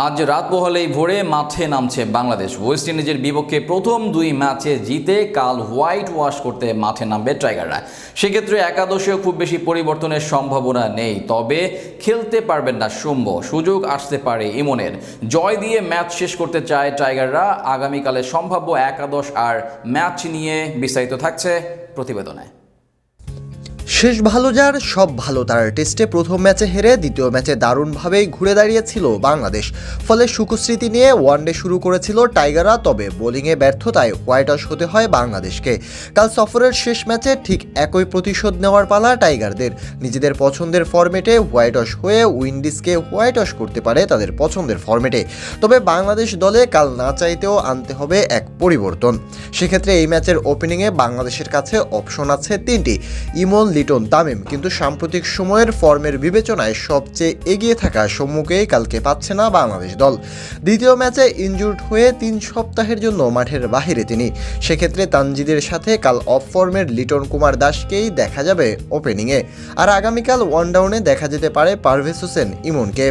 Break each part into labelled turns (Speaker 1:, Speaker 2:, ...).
Speaker 1: আজ রাত পোহালেই ভোরে মাঠে নামছে বাংলাদেশ। ওয়েস্ট ইন্ডিজের বিপক্ষে প্রথম দুই ম্যাচে জিতে কাল হোয়াইট ওয়াশ করতে মাঠে নামবে টাইগাররা। সেক্ষেত্রে একাদশেও খুব বেশি পরিবর্তনের সম্ভাবনা নেই, তবে খেলতে পারবেন না শুম্ব সুযোগ আসতে পারে ইমনের। জয় দিয়ে ম্যাচ শেষ করতে চায় টাইগাররা। আগামীকালে সম্ভাব্য একাদশ আর ম্যাচ নিয়ে বিস্তারিত থাকছে প্রতিবেদনে।
Speaker 2: শেষ ভালো যার, সব ভালো তার টেস্টে প্রথম ম্যাচে হেরে দ্বিতীয় ম্যাচে দারুণভাবেই ঘুরে দাঁড়িয়েছিল বাংলাদেশ। ফলে সুখস্মৃতি নিয়ে ওয়ানডে শুরু করেছিল টাইগাররা, তবে বোলিংয়ে ব্যর্থতায় হোয়াইট ওয়াশ হতে হয় বাংলাদেশকে। কাল সফরের শেষ ম্যাচে ঠিক একই প্রতিশোধ নেওয়ার পালা টাইগারদের। নিজেদের পছন্দের ফরম্যাটে হোয়াইট ওয়াশ হয়ে উইন্ডিজকে হোয়াইট ওয়াশ করতে পারে তাদের পছন্দের ফরম্যাটে। তবে বাংলাদেশ দলে কাল না চাইতেও আনতে হবে এক পরিবর্তন। সেক্ষেত্রে এই ম্যাচের ওপেনিংয়ে বাংলাদেশের কাছে অপশন আছে তিনটি। ইমন লিটন তামিম, কিন্তু সাম্প্রতিক সময়ের ফর্মের বিবেচনায় সবচেয়ে এগিয়ে থাকা সম্মুখেই কালকে পাচ্ছে না বাংলাদেশ দল। দ্বিতীয় ম্যাচে ইনজুর্ড হয়ে তিন সপ্তাহের জন্য মাঠের বাহিরে তিনি। সেক্ষেত্রে তানজিদের সাথে কাল অফ ফর্মের লিটন কুমার দাসকেই দেখা যাবে ওপেনিংয়ে। আর আগামীকাল ওয়ান ডাউনে দেখা যেতে পারে পারভেজ হোসেন ইমনকে।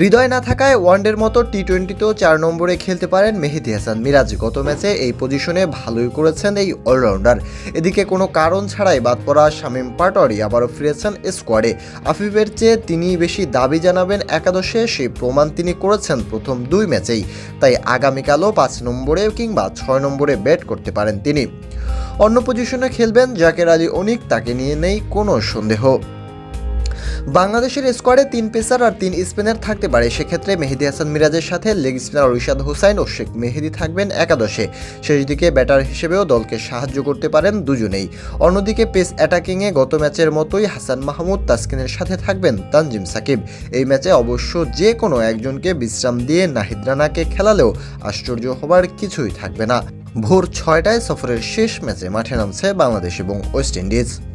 Speaker 2: হৃদয় না থাকায় ওয়ানডের মতো টি টোয়েন্টিতেও চার নম্বরে খেলতে পারেন মেহেদি হাসান মিরাজ। গত ম্যাচে এই পজিশনে ভালোই করেছেন এই অলরাউন্ডার। এদিকে কোনো কারণ ছাড়াই বাদ পড়া শামীম পাটোয়ারি আবারও ফিরেছেন স্কোয়াডে। আফিফের চেয়ে তিনি বেশি দাবি জানাবেন একাদশে, সেই প্রমাণ তিনি করেছেন প্রথম দুই ম্যাচেই। তাই আগামীকালও পাঁচ নম্বরে কিংবা ছয় নম্বরে ব্যাট করতে পারেন তিনি। অন্য পজিশনে খেলবেন জাকের আলী অনিক, তাকে নিয়ে নেই কোনো সন্দেহ। বাংলাদেশের স্কোয়াডে তিন পেসার আর তিন স্পিনার থাকতে পারে। সেক্ষেত্রে মেহেদি হাসান মিরাজের সাথে লেগ স্পিনার রিশাদ হোসাইন ও শেখ মেহেদি থাকবেন একাদশে। শেষ দিকে ব্যাটার হিসেবেও দলকে সাহায্য করতে পারেন দুজনেই। অন্যদিকে পেস অ্যাটাকিংয়ে গত ম্যাচের মতোই হাসান মাহমুদ তাসকিনের সাথে থাকবেন তানজিম সাকিব। এই ম্যাচে অবশ্য যে কোনো একজনকে বিশ্রাম দিয়ে নাহিদ রানাকে খেলালেও আশ্চর্য হবার কিছুই থাকবে না। ভোর ছয়টায় সফরের শেষ ম্যাচে মাঠে নামছে বাংলাদেশ এবং ওয়েস্ট ইন্ডিজ।